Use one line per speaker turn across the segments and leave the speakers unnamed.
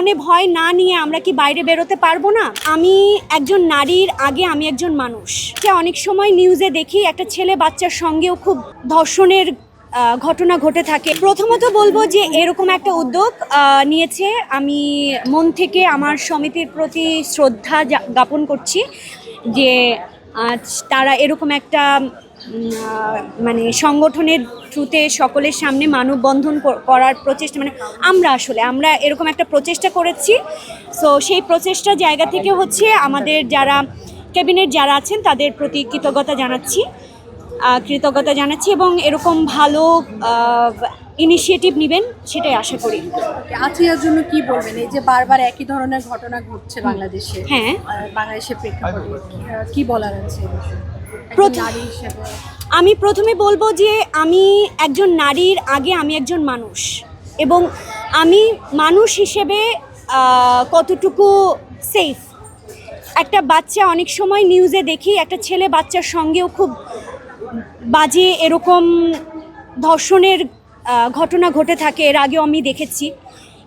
মনে ভয় না নিয়ে আমরা কি বাইরে বেরোতে পারব না? আমি একজন নারীর আগে আমি একজন মানুষ। যে অনেক সময় নিউজে দেখি একটা ছেলে বাচ্চার সঙ্গেও খুব ধর্ষণের ঘটনা ঘটে থাকে। প্রথমত বলব যে এরকম একটা উদ্যোগ নিয়েছে। আমি মন থেকে আমার সমিতির প্রতি শ্রদ্ধা জ্ঞাপন করছি যে তারা এরকম একটা মানে সংগঠনের থ্রুতে সকলের সামনে মানববন্ধন কর- করার প্রচেষ্টা মানে আমরা আসলে আমরা এরকম একটা প্রচেষ্টা করেছি। সো সেই প্রচেষ্টা জায়গা থেকে হচ্ছে আমাদের যারা ক্যাবিনেট যারা আছেন তাদের প্রতি কৃতজ্ঞতা জানাচ্ছি। কৃতজ্ঞতা জানাচ্ছি এবং এরকম ভালো ইনিশিয়েটিভ নেবেন সেটাই আশা করি।
আতিয়ার জন্য কি বলবেন? এই যে বারবার একই ধরনের ঘটনা ঘটছে বাংলাদেশে
হ্যাঁ।
আহ, বাংলাদেশের প্রেক্ষাপটে কি বলার আছে?
আমি প্রথমে বলব যে আমি একজন নারীর আগে আমি একজন মানুষ এবং আমি মানুষ হিসেবে কতটুকু সেফ একটা বাচ্চা অনেক সময় নিউজে দেখি একটা ছেলে বাচ্চার সঙ্গেও খুব বাজে এরকম ধর্ষণের ঘটনা ঘটে থাকে এর আগেও আমি দেখেছি।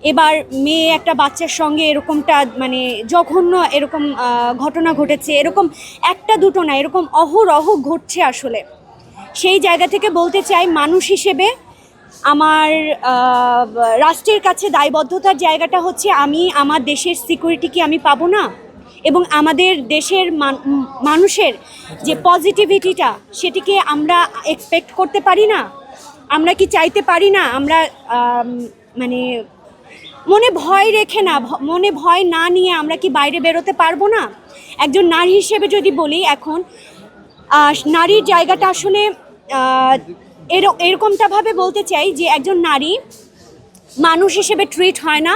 এবার মেয়ে একটা বাচ্চার সঙ্গে এরকমটা মানে জঘন্য এরকম ঘটনা ঘটেছে, এরকম একটা দুটো না, এরকম অহরহ ঘটছে আসলে। সেই জায়গা থেকে বলতে চাই মানুষ হিসেবে আমার রাষ্ট্রের কাছে দায়বদ্ধতার জায়গাটা হচ্ছে আমি, আমার দেশের সিকিউরিটি কি আমি পাবো না? এবং আমাদের দেশের মান- মানুষের যে পজিটিভিটিটা সেটিকে আমরা এক্সপেক্ট করতে পারি না? আমরা কি চাইতে পারি না? আমরা মানে মনে ভয় রেখে না মনে ভয় না নিয়ে আমরা কি বাইরে বেরোতে পারব না? একজন নারী হিসেবে যদি বলি এখন নারীর জায়গাটা আসলে এরকমটাভাবে বলতে চাই যে একজন নারী মানুষ হিসেবে ট্রিট হয় না।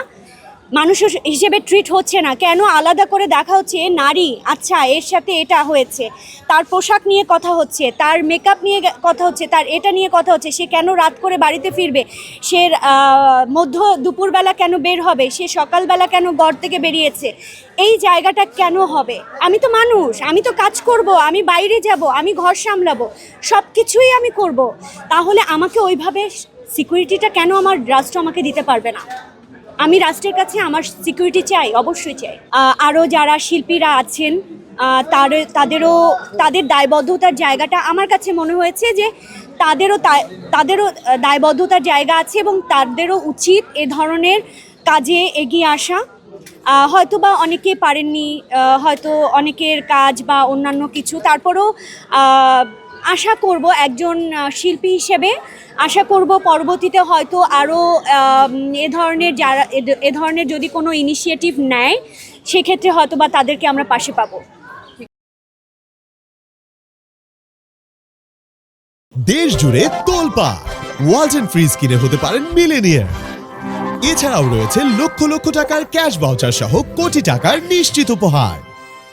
মানুষ হিসেবে ট্রিট হচ্ছে না। কেন? আলাদা করে দেখা হচ্ছে, এ নারী আচ্ছা এর সাথে এটা হয়েছে, তার পোশাক নিয়ে কথা হচ্ছে, তার মেকআপ নিয়ে কথা হচ্ছে, তার এটা নিয়ে কথা হচ্ছে, সে কেন রাত করে বাড়িতে ফিরবে? সে মধ্য দুপুরবেলা কেন বের হবে? সে সকালবেলা কেন ঘর থেকে বেরিয়েছে? এই জায়গাটা কেন হবে? আমি তো মানুষ, আমি তো কাজ করব, আমি বাইরে যাব, আমি ঘর সামলাবো সব কিছুই আমি করব। তাহলে আমাকে ওইভাবে সিকিউরিটিটা কেন আমার রাষ্ট্র আমাকে দিতে পারবে না? আমি রাষ্ট্রের কাছে আমার সিকিউরিটি চাই, অবশ্যই চাই। আরও যারা শিল্পীরা আছেন তার, তাদেরও, তাদের দায়বদ্ধতার জায়গাটা আমার কাছে মনে হয়েছে যে তাদেরও তাদেরও দায়বদ্ধতার জায়গা আছে এবং তাদেরও উচিত এ ধরনের কাজে এগিয়ে আসা। হয়তো বা অনেকে পারেননি হয়তো অনেকের কাজ বা অন্যান্য কিছু, তারপরেও আশা করব একজন শিল্পী হিসেবে। আশা করব পরবর্তীতে হয়তো আরও এ ধরনের যারা, এ- ধরনের যদি কোনো ইনিশিয়েটিভ নেয়, সেক্ষেত্রে হয়তো বা তাদেরকে আমরা পাশে পাবো।
দেশ জুড়ে তোলপা ওয়ালটন ফ্রিজ কিনে হতে পারেন মিলেনিয়ার এছাড়াও রয়েছে লক্ষ লক্ষ টাকার ক্যাশ ভাউচার সহ কোটি টাকার নিশ্চিত উপহার।